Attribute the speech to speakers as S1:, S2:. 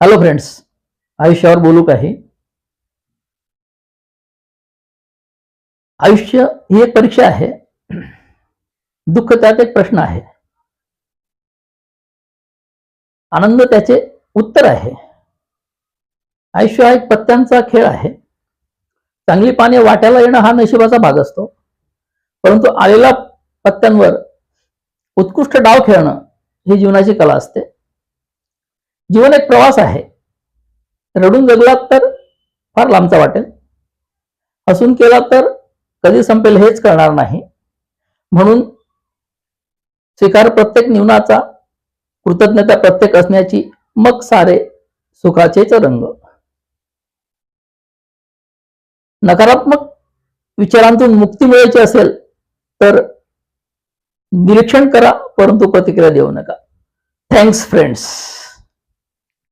S1: Hello friends आयुष्यावर बोलू काही आयुष्य ही एक परीक्षा आहे. दुःख त्यात एक प्रश्न आहे. आनंद त्याचे उत्तर आहे. आयुष्य हा एक पत्त्यांचा खेळ आहे. चांगली पाने वाट्याला येणं हा नशिबाचा भाग असतो. परंतु आलेल्या पत्त्यांवर उत्कृष्ट डाव खेळणं ही जीवनाची कला असते. जीवन एक प्रवास आहे. रडून जगलात तर फार लांबचा वाटेल. हसून केला तर कधी संपेल हेच कळणार नाही. म्हणून स्वीकार प्रत्येक निवनाचा कृतज्ञता प्रत्येक असण्याची मग सारे सुखाचेच रंग. नकारात्मक विचारांतून मुक्ती मिळायची असेल तर निरीक्षण करा परंतु प्रतिक्रिया देऊ नका. Thanks friends